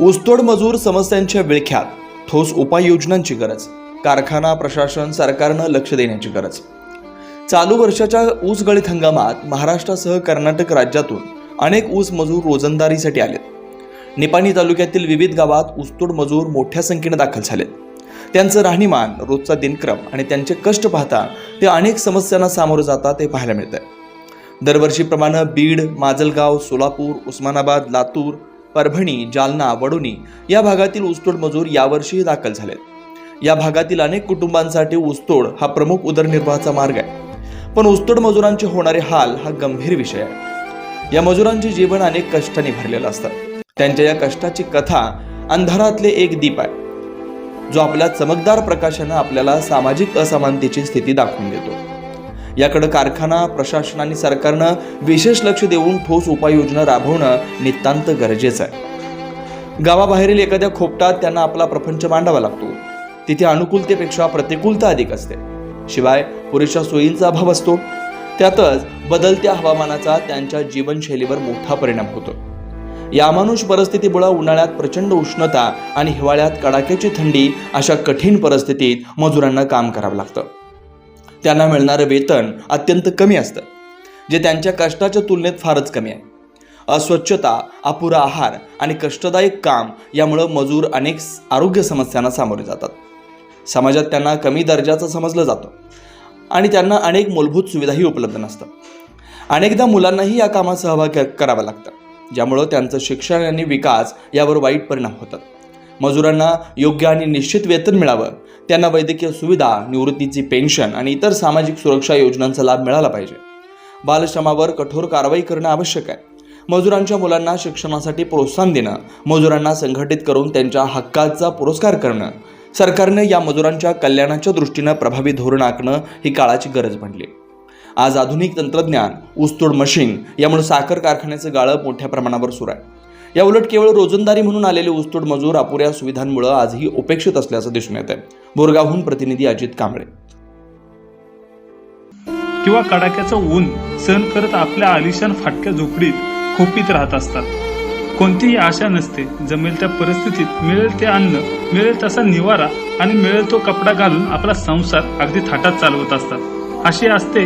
ऊसतोड मजूर समस्यांच्या विळख्यात. ठोस उपाययोजनांची गरज. कारखाना प्रशासन सरकारनं लक्ष देण्याची गरज. चालू वर्षाच्या ऊस गळीत हंगामात महाराष्ट्रासह कर्नाटक राज्यातून अनेक ऊस मजूर रोजंदारीसाठी आलेत. निपाणी तालुक्यातील विविध गावात ऊसतोड मजूर मोठ्या संख्येने दाखल झालेत. त्यांचं राहणीमान रोजचा दिनक्रम आणि त्यांचे कष्ट पाहता ते अनेक समस्यांना सामोरं जातात हे पाहायला मिळतंय. दरवर्षीप्रमाणे बीड माजलगाव सोलापूर उस्मानाबाद लातूर परभणी जालना वडोणी या भागातील ऊसतोड मजूर यावर्षीही दाखल झालेत. या भागातील अनेक कुटुंबांसाठी ऊसतोड हा प्रमुख उदरनिर्वाहाचा मार्ग आहे. पण ऊसतोड मजुरांचे होणारे हाल हा गंभीर विषय आहे. या मजुरांचे जीवन अनेक कष्टाने भरलेलं असतं. त्यांच्या या कष्टाची कथा अंधारातले एक दीप आहे. जो आपल्या चमकदार प्रकाशानं आपल्याला सामाजिक असमानतेची स्थिती दाखवून देतो. याकडे कारखाना प्रशासन आणि सरकारनं विशेष लक्ष देऊन ठोस उपाययोजना राबवणं नितांत गरजेचं आहे. गावाबाहेरील एखाद्या खोपटात त्यांना आपला प्रपंच मांडावा लागतो. तिथे अनुकूलतेपेक्षा प्रतिकूलता अधिक असते. शिवाय पुरेशा सोयींचा अभाव असतो. त्यातच बदलत्या हवामानाचा त्यांच्या जीवनशैलीवर मोठा परिणाम होतो. यामानुष परिस्थितीमुळे उन्हाळ्यात प्रचंड उष्णता आणि हिवाळ्यात कडाक्याची थंडी अशा कठीण परिस्थितीत मजुरांना काम करावं लागतं. त्यांना मिळणारं वेतन अत्यंत कमी असतं जे त्यांच्या कष्टाच्या तुलनेत फारच कमी आहे. अस्वच्छता अपुरा आहार आणि कष्टदायक काम यामुळं मजूर अनेक आरोग्य समस्यांना सामोरे जातात. समाजात त्यांना कमी दर्जाचं समजलं जातं आणि त्यांना अनेक मूलभूत सुविधाही उपलब्ध नसतात. अनेकदा मुलांनाही या कामात सहभाग करावा लागतं ज्यामुळं त्यांचं शिक्षण आणि विकास यावर वाईट परिणाम होतात. मजुरांना योग्य आणि निश्चित वेतन मिळावं. त्यांना वैद्यकीय सुविधा निवृत्तीची पेन्शन आणि इतर सामाजिक सुरक्षा योजनांचा लाभ मिळाला पाहिजे. बालश्रमावर कठोर कारवाई करणं आवश्यक आहे. मजुरांच्या मुलांना शिक्षणासाठी प्रोत्साहन देणं मजुरांना संघटित करून त्यांच्या हक्काचा पुरस्कार करणं सरकारनं या मजुरांच्या कल्याणाच्या दृष्टीनं प्रभावी धोरण आखणं ही काळाची गरज बनली आज आधुनिक तंत्रज्ञान ऊसतोड मशीन यामुळे साखर कारखान्याचं गाळप मोठ्या प्रमाणावर सुरू आहे. या उलट केवळ रोजंदारी म्हणून आलेले ऊसतोड मजूर अपुऱ्या सुविधांमुळे आजही उपेक्षित असल्याचं दिसून येत आहे बोरगावहून प्रतिनिधी अजित कांबळे. किंवा कडाक्याचं ऊन सहन करत आपल्या आलिशान फाटक्या झोपडीत खोपीत राहत असतात. कोणतीही आशा नसते जमेल त्या परिस्थितीत मिळेल ते अन्न मिळेल तसा निवारा आणि मिळेल तो कपडा घालून आपला संसार अगदी थाटात चालवत असतात. अशी असते